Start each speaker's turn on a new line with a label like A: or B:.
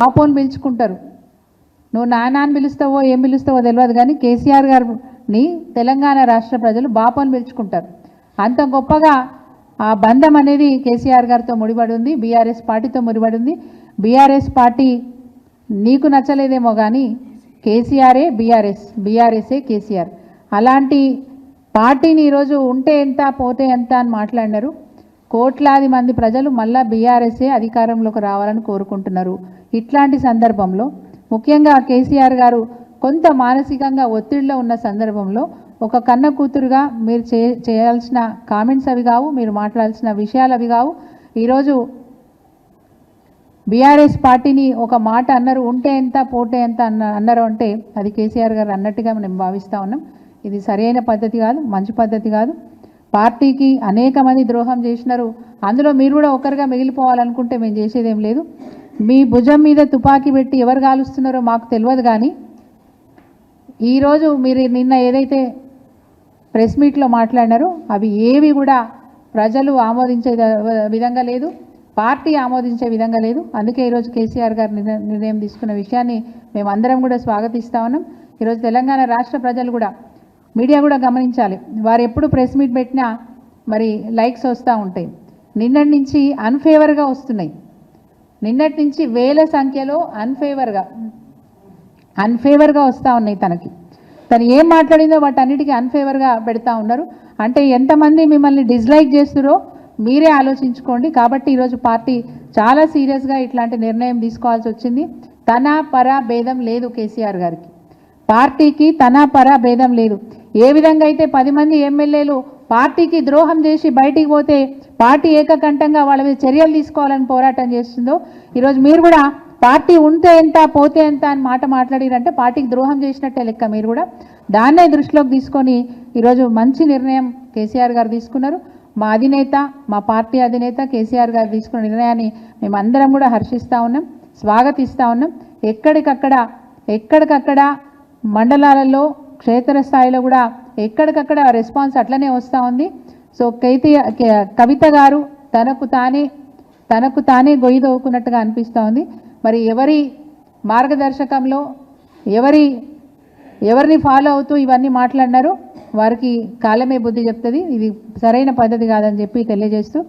A: బాపోని పిలుచుకుంటారు. నువ్వు నాన్న అని పిలుస్తావో ఏం పిలుస్తావో తెలియదు కానీ కేసీఆర్ గారిని తెలంగాణ రాష్ట్ర ప్రజలు బాపోని పిలుచుకుంటారు. అంత గొప్పగా ఆ బంధం అనేది కేసీఆర్ గారితో ముడిపడి ఉంది బీఆర్ఎస్ పార్టీతో ముడిపడి ఉంది బీఆర్ఎస్ పార్టీ నీకు నచ్చలేదేమో కానీ కేసీఆరే బీఆర్ఎస్ బీఆర్ఎస్ఏ కేసీఆర్. అలాంటి పార్టీని ఈరోజు ఉంటే ఎంత పోతే ఎంత అని మాట్లాడినారు. కోట్లాది మంది ప్రజలు మళ్ళా బీఆర్ఎస్ఏ అధికారంలోకి రావాలని కోరుకుంటున్నారు. ఇట్లాంటి సందర్భంలో ముఖ్యంగా కేసీఆర్ గారు కొంత మానసికంగా ఒత్తిడిలో ఉన్న సందర్భంలో ఒక కన్న కూతురుగా మీరు చే చేయాల్సిన కామెంట్స్ అవి కావు మీరు మాట్లాడాల్సిన విషయాలు అవి కావు. ఈరోజు బీఆర్ఎస్ పార్టీని ఒక మాట అన్నారు ఉంటే ఎంత పోటే ఎంత అన్న అన్నారు అంటే అది కేసీఆర్ గారు అన్నట్టుగా మనం భావిస్తూ ఉన్నాం. ఇది సరైన పద్ధతి కాదు మంచి పద్ధతి కాదు. పార్టీకి అనేక మంది ద్రోహం చేసినారు. అందులో మీరు కూడా ఒకరిగా మిగిలిపోవాలనుకుంటే మేము చేసేదేం లేదు. మీ భుజం మీద తుపాకీ పెట్టి ఎవరు కాలుస్తున్నారో మాకు తెలియదు కానీ ఈరోజు మీరు నిన్న ఏదైతే ప్రెస్ మీట్లో మాట్లాడినారో అవి ఏవి కూడా ప్రజలు ఆమోదించే విధంగా లేదు. పార్టీ ఆమోదించే విధంగా లేదు. అందుకే ఈరోజు కేసీఆర్ గారు నిర్ణయం తీసుకున్న విషయాన్ని మేమందరం కూడా స్వాగతిస్తా ఉన్నాం. ఈరోజు తెలంగాణ రాష్ట్ర ప్రజలు కూడా మీడియా కూడా గమనించాలి. వారు ఎప్పుడు ప్రెస్ మీట్ పెట్టినా మరి లైక్స్ వస్తూ ఉంటాయి. నిన్నటి నుంచి అన్ఫేవర్గా వస్తున్నాయి. నిన్నటి నుంచి వేల సంఖ్యలో అన్ఫేవర్గా అన్ఫేవర్గా వస్తూ ఉన్నాయి తనకి. తను ఏం మాట్లాడిందో వాటన్నిటికీ అన్ఫేవర్గా పెడతా ఉన్నారు. అంటే ఎంతమంది మిమ్మల్ని డిస్లైక్ చేస్తురో మీరే ఆలోచించుకోండి. కాబట్టి ఈరోజు పార్టీ చాలా సీరియస్గా ఇట్లాంటి నిర్ణయం తీసుకోవాల్సి వచ్చింది. తన పర భేదం లేదు కేసీఆర్ గారికి. పార్టీకి తన పర భేదం లేదు. ఏ విధంగా అయితే పది మంది ఎమ్మెల్యేలు పార్టీకి ద్రోహం చేసి బయటికి పోతే పార్టీ ఏకకంఠంగా వాళ్ళ మీద చర్యలు తీసుకోవాలని పోరాటం చేస్తుందో ఈరోజు మీరు కూడా పార్టీ ఉంటే ఎంత పోతే ఎంత అని మాట మాట్లాడిరంటే పార్టీకి ద్రోహం చేసినట్టే లెక్క మీరు కూడా. దాన్నే దృష్టిలోకి తీసుకొని ఈరోజు మంచి నిర్ణయం కేసీఆర్ గారు తీసుకున్నారు. మా అధినేత మా పార్టీ అధినేత కేసీఆర్ గారు తీసుకున్న నిర్ణయాన్ని మేమందరం కూడా హర్షిస్తూ ఉన్నాం స్వాగతిస్తూ ఉన్నాం. ఎక్కడికక్కడ ఎక్కడికక్కడ మండలాలలో క్షేత్రస్థాయిలో కూడా ఎక్కడికక్కడ రెస్పాన్స్ అట్లనే వస్తూ ఉంది. సో కైతి కే- కవిత గారు తనకు తానే తనకు తానే గొయ్యి దోవుకున్నట్టుగా అనిపిస్తూ ఉంది. మరి ఎవరి మార్గదర్శకంలో ఎవరి ఎవరిని ఫాలో అవుతూ ఇవన్నీ మాట్లాడినారో వారికి కాలమే బుద్ధి చెప్తుంది. ఇది సరైన పద్ధతి కాదని చెప్పి తెలియజేస్తూ